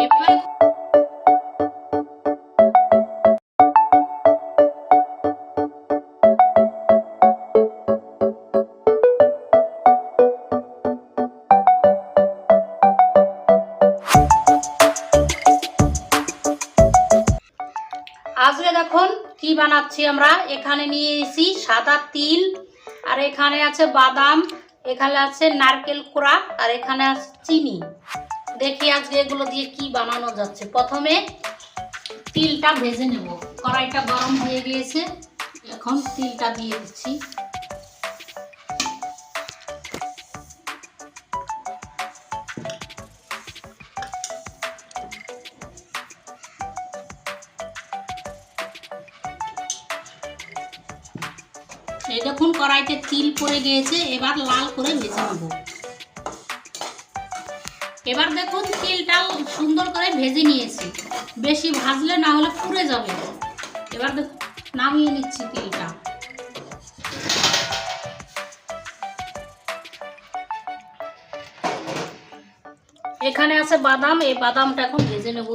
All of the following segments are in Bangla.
আজকে দেখুন, কি বানাচ্ছি আমরা? এখানে নিয়ে এসেছি সাদা তিল, আর এখানে আছে বাদাম, এখানে আছে নারকেল কোড়া, আর এখানে আছে চিনি। দেখি আজকে এগুলো দিয়ে কি বানানো যাচ্ছে। প্রথমে তিলটা ভেজে নেব। কড়াইটা গরম হয়ে গিয়েছে। এখন তিলটা দিয়ে দিচ্ছি। এই দেখুন, কড়াইতে তিল পড়ে গিয়েছে। এবার লাল করে ভেজে নেব। এবার দেখুন তেলটাও সুন্দর করে ভেজে নিয়েছি। বেশি ভাজলে না হলে পুড়ে যাবে। এবার দেখুন, নামিয়ে নিচ্ছি তেলটা। এখানে আছে বাদাম, এই বাদামটা এখন ভেজে নেব।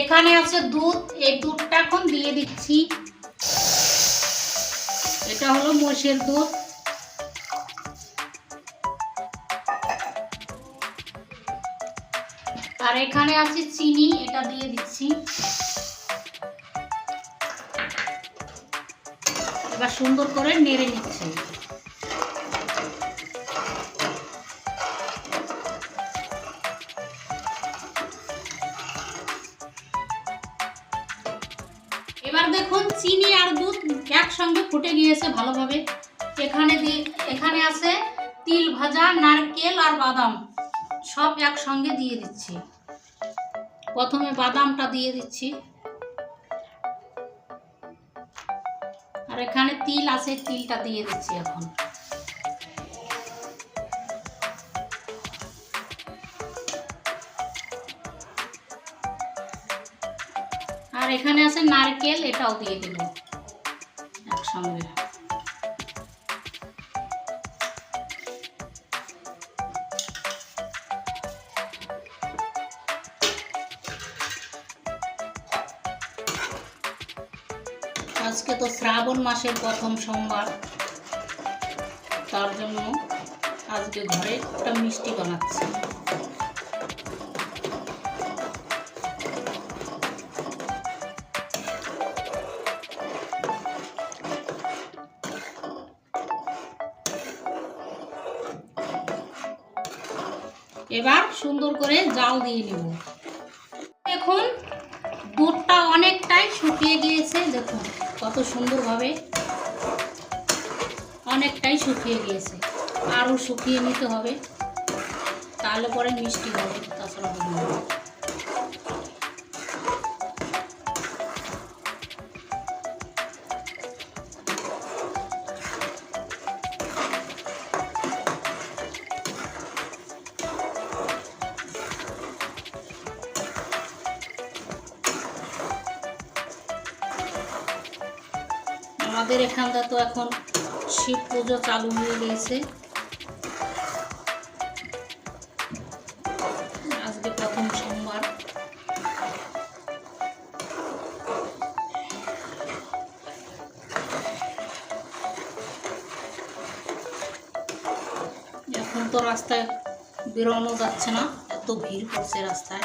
এখানে আছে দুধ, এই দুধটা এখন দিয়ে দিচ্ছি। এটা হলো মোষের দুধ। আর এখানে আছে চিনি, এটা দিয়ে দিচ্ছি। এবার সুন্দর করে নেড়ে নিচ্ছি। দেখুন, চিনি আর দুধ একসঙ্গে ফুটে গিয়েছে ভালোভাবে। এখানে দিয়ে এখানে আছে তিল ভাজা, নারকেল আর বাদাম। সব একসঙ্গে দিয়ে দিচ্ছি। প্রথমে বাদামটা দিয়ে দিচ্ছি। আর এখানে তিল আছে, তিলটা দিয়ে দিচ্ছি এখন। আর এখানে আছে নারকেল, এটাও দিয়ে দেব। একসঙ্গে। আজকে তো শ্রাবণ মাসের প্রথম সোমবার। তার জন্য আজকে ঘরে একটা মিষ্টি বানাচ্ছি। এবার সুন্দর করে জাল দিয়ে নেব। দেখুন দুধটা অনেকটাই শুকিয়ে গিয়েছে, দেখুন কত সুন্দরভাবে অনেকটাই শুকিয়ে গিয়েছে। আরও শুকিয়ে নিতে হবে, তাহলে পরে মিষ্টি হবে, তাছাড়া আমাদের এখানটা তো এখন শিব পুজো চালু হয়ে গেছে আজকে প্রথম সোমবার। এখন তো রাস্তায় বেরোনো যাচ্ছে না, এত ভিড় করছে রাস্তায়।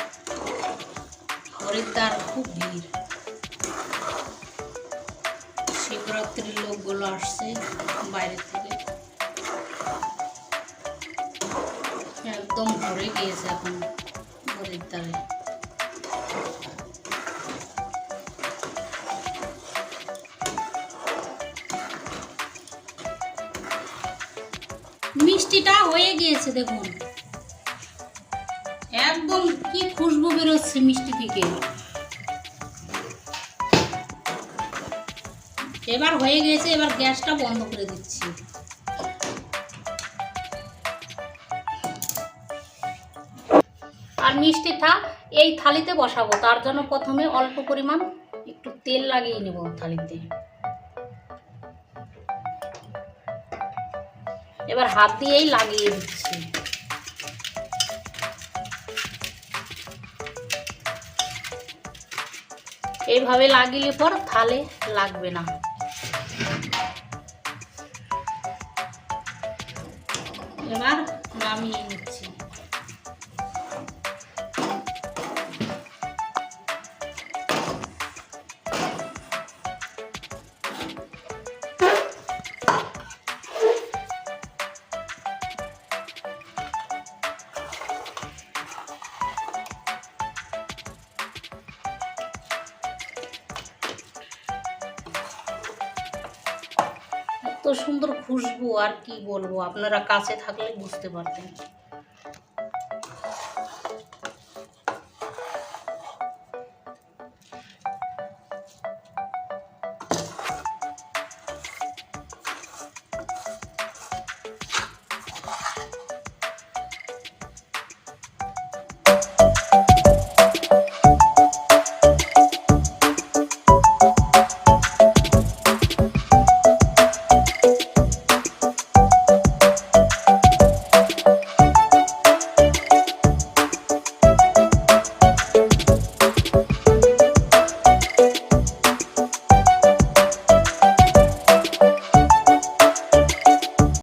হরিদ্বার, খুব ভিড়। শিবরাত্রির লোকগুলো আসছে বাইরে থেকে। একদম ভরে গিয়েছে এখন মিষ্টিটা হয়ে গিয়েছে দেখুন। একদম কি খুশবু বেরোচ্ছে মিষ্টি থেকে। এবার হয়ে গেছে, এবার গ্যাসটা বন্ধ করে দিচ্ছি। আর মিষ্টিটা এই থালিতে বসাবো, তার জন্য প্রথমে অল্প পরিমাণ একটু তেল লাগিয়ে নেব থালিতে। এবার হাত দিয়েই লাগিয়ে দিচ্ছি। এইভাবে লাগিয়ে পর থালে লাগবে না। এবার নামিয়ে নিচ্ছি। সুন্দর খুশবু আর কি বলব? আপনারা কাছে থাকলে বুঝতে পারতেন